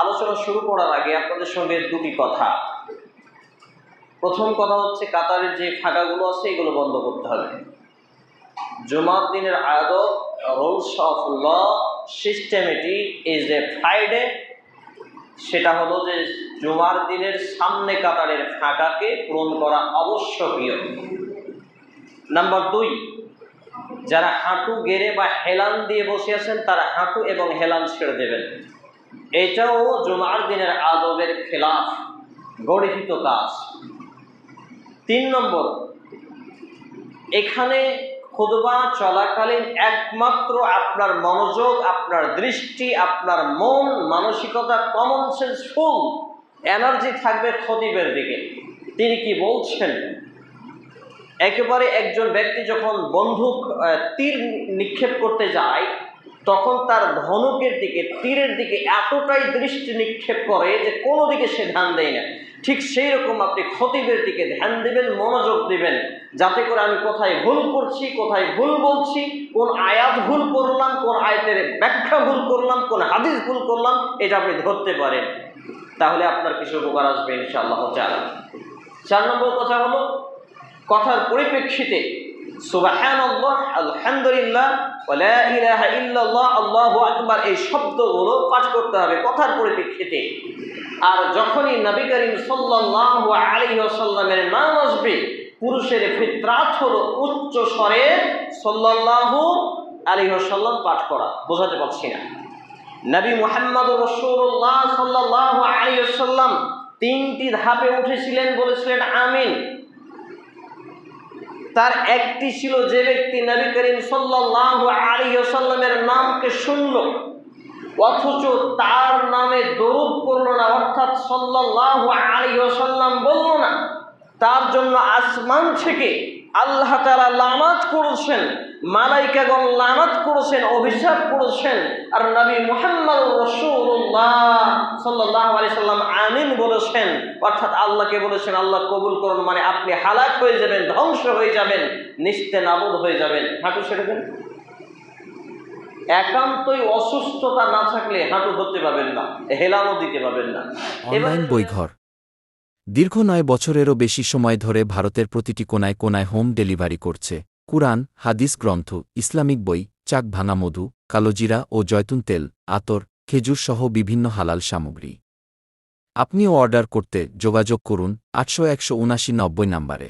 আলোচনা শুরু করার আগে আপনাদের সঙ্গে দুটি কথা। প্রথম কথা হচ্ছে, কাতারের যে ফাঁকাগুলো আছে, এগুলো বন্ধ করতে হবে। জুমার দিনের আদব, rules of law, সিস্টেমেটি is a Friday. সেটা হলো যে, জুমার দিনের সামনে কাতারের ফাঁকাকে পূরণ করা আবশ্যকীয়। নাম্বার দুই, যারা হাঁটু গেড়ে বা হেলান দিয়ে বসে আছেন, তারা হাঁটু এবং হেলান ছেড়ে দেবেন। এটাও জুমার দিনের আদবের খেলাফ গরিহিত কাজ। তিন নম্বর এখানে খুদবা চলাকালীন একমাত্র আপনার মনোযোগ আপনার দৃষ্টি আপনার মন মানসিকতা কমন সেন্স ফুল এনার্জি থাকবে খতিবের দিকে। তিনি কি বলছেন? একেবারে একজন ব্যক্তি যখন আহ, তীর নিক্ষেপ করতে যায় তখন তার ধনুকের দিকে, তীরের দিকে এতটাই দৃষ্টি নিক্ষেপ করে যে কোনো দিকে সে ধ্যান দেয় না। ঠিক সেই রকম আপনি খতিবের দিকে ধ্যান দিবেন, মনোযোগ দিবেন। যাতে করে আমি কোথায় ভুল করছি, কোথায় ভুল বলছি, কোন আয়াত ভুল করলাম, কোন আয়াতের ব্যাখ্যা ভুল করলাম, কোন হাদিস ভুল করলাম, এটা আপনি ধরতে পারেন। তাহলে আপনার কিছু উপকার আসবে ইনশাআল্লাহ চালা চার নম্বর কথা হলো, কথার পরিপ্রেক্ষিতে সুবহানাল্লাহ, আলহামদুলিল্লাহ ওয়ালা ইলাহা ইল্লাল্লাহ, আল্লাহু আকবার, এই শব্দগুলো পাঠ করতে হবে কথার পরিপ্রেক্ষিতে। আর যখনই নবী করিম সাল্লাল্লাহু আলাইহি ওয়াসাল্লামের নাম আসবে, পুরুষের ফিতরাত হলো উচ্চ স্বরে সাল্লাল্লাহু আলাইহি ওয়াসাল্লাম পাঠ করা। বোঝাতে পারছি না। নবী মুহাম্মদ রসুল্লাহ সাল্লাহ আলী সাল্লাম তিনটি ধাপে উঠেছিলেন, বলেছিলেন, আমিন। তার একটি ছিল যে ব্যক্তি নবী করিম সাল্লাহ আলী সাল্লামের নামকে শুনল অথচ তার নামে দরুদ করল না, অর্থাৎ সাল্লাহ আলী সাল্লাম বলল না। তার জন্য আসমান থেকে আল্লাহ তারা লামাত করেছেন, মালাইকাগণ লানাত করেছেন, অভিশাপ করেছেন, আর নবী মুহাম্মদ রসুল্লাহ সাল্লাহ আলি সাল্লাম আমিন বলেছেন অর্থাৎ আল্লাহকে বলেছেন আল্লাহ কবুল করুন মানে আপনি হালাক হয়ে যাবেন ধ্বংস হয়ে যাবেন নিস্তে নাবুদ হয়ে যাবেন। হাঁটু ছেড়ে দেন। একান্তই অসুস্থতা না থাকলে হাঁটু ধরতে না দিতে না। অনলাইন বইঘর। দীর্ঘ নয় বছরেরও বেশি সময় ধরে ভারতের প্রতিটি কোনায় কোনায় হোম ডেলিভারি করছে। কুরআন হাদিস গ্রন্থ ইসলামিক বই চাক ভাঙা মধু কালোজিরা ও জয়তুন তেল আতর খেজুর সহ বিভিন্ন হালাল সামগ্রী। আপনিও অর্ডার করতে যোগাযোগ করুন আটশো একশো উনাশি নব্বই নম্বরে।